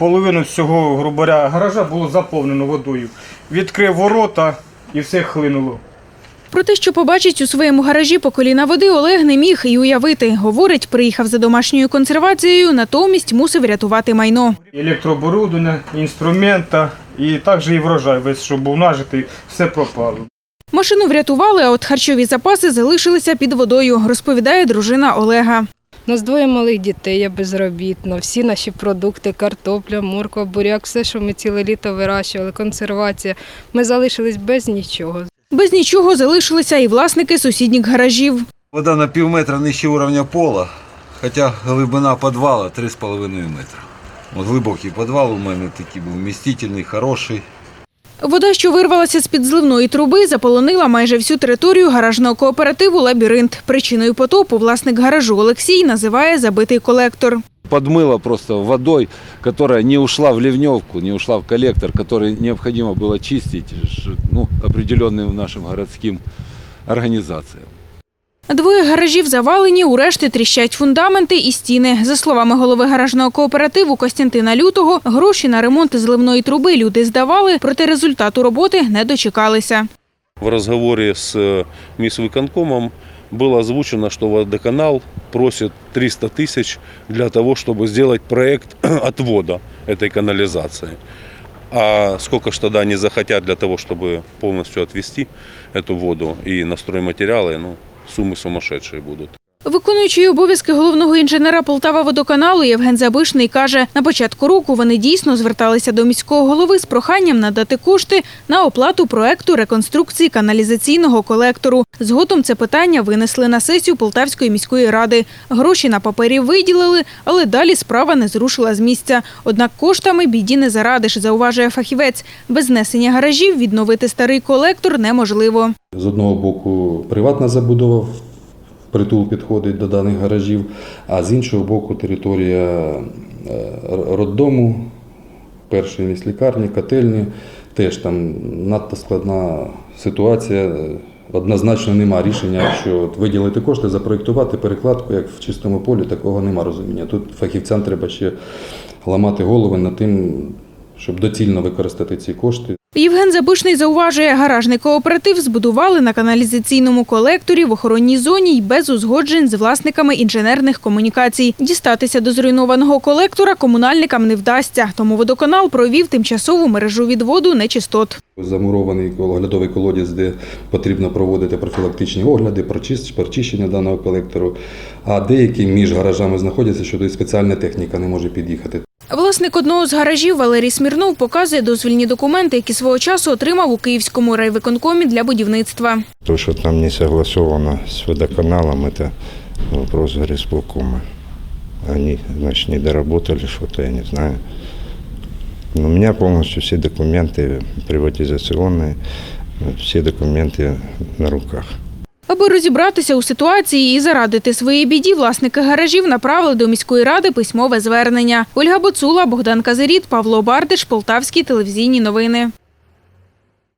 половину цього груборя гаража було заповнено водою. Відкрив ворота і все хлинуло. Про те, що побачить у своєму гаражі по коліна води, Олег не міг і уявити. Говорить, приїхав за домашньою консервацією, натомість мусив рятувати майно. Електрооборудовання, інструмента і також і врожай весь, що був нажитий, все пропало. Машину врятували, а от харчові запаси залишилися під водою, розповідає дружина Олега. У нас двоє малих дітей, я безробітна. Всі наші продукти, картопля, морква, буряк, все, що ми ціле літо вирощували, консервація. Ми залишились без нічого. Без нічого залишилися і власники сусідніх гаражів. Вода на пів метра нижче уровня пола, хоча глибина підвала 3,5 метра. От глибокий підвал у мене такий був вмістительний, хороший. Вода, що вирвалася з-під зливної труби, заполонила майже всю територію гаражного кооперативу «Лабіринт». Причиною потопу власник гаражу Олексій називає забитий колектор. подмыло просто водой, которая не ушла в ливневку, не ушла в коллектор, который необходимо было чистить ж- ну, определенным нашим городским организациям. Двоє гаражів завалені, у решти тріщать фундаменти і стіни. За словами голови гаражного кооперативу Костянтина Лютого, гроші на ремонт зливної труби люди здавали, проте результату роботи не дочекалися. В разговоре с э, мисвыконкомом было озвучено, что водоканал просит 300 тысяч для того, чтобы сделать проект отвода этой канализации. А сколько ж тогда они захотят для того, чтобы полностью отвести эту воду и на стройматериалы, ну, суммы сумасшедшие будут. Виконуючий обов'язки головного інженера Полтава водоканалу Євген Забишний каже, на початку року вони дійсно зверталися до міського голови з проханням надати кошти на оплату проекту реконструкції каналізаційного колектору. Згодом це питання винесли на сесію Полтавської міської ради. Гроші на папері виділили, але далі справа не зрушила з місця. Однак коштами біді не зарадиш, зауважує фахівець. Без знесення гаражів відновити старий колектор неможливо. З одного боку, приватна забудова впритул підходить до даних гаражів, а з іншого боку, територія е, роддому, першої міськ лікарні, котельні. Теж там надто складна ситуація. Однозначно нема рішення, що виділити кошти, запроєктувати перекладку, як в чистому полі, такого нема розуміння. Тут фахівцям треба ще ламати голови над тим, щоб доцільно використати ці кошти. Євген Забишний зауважує, гаражний кооператив збудували на каналізаційному колекторі в охоронній зоні й без узгоджень з власниками інженерних комунікацій. Дістатися до зруйнованого колектора комунальникам не вдасться, тому водоканал провів тимчасову мережу відводу нечистот. Замурований оглядовий колодязь, де потрібно проводити профілактичні огляди, прочищення даного колектору. А деякі між гаражами знаходяться, що туди спеціальна техніка не може під'їхати. Власник одного з гаражів Валерій Смірнов показує дозвільні документи, які свого часу отримав у Київському райвиконкомі для будівництва. То, что там не согласовано с водоканалом, это вопрос горисполкома. Они, значит, не доработали что-то, я не знаю. Но у меня полностью все документы приватизационные, все документы на руках. Аби розібратися у ситуації і зарадити своїй біді, власники гаражів направили до міської ради письмове звернення. Ольга Боцула, Богдан Казиріт, Павло Бардиш, Полтавські телевізійні новини.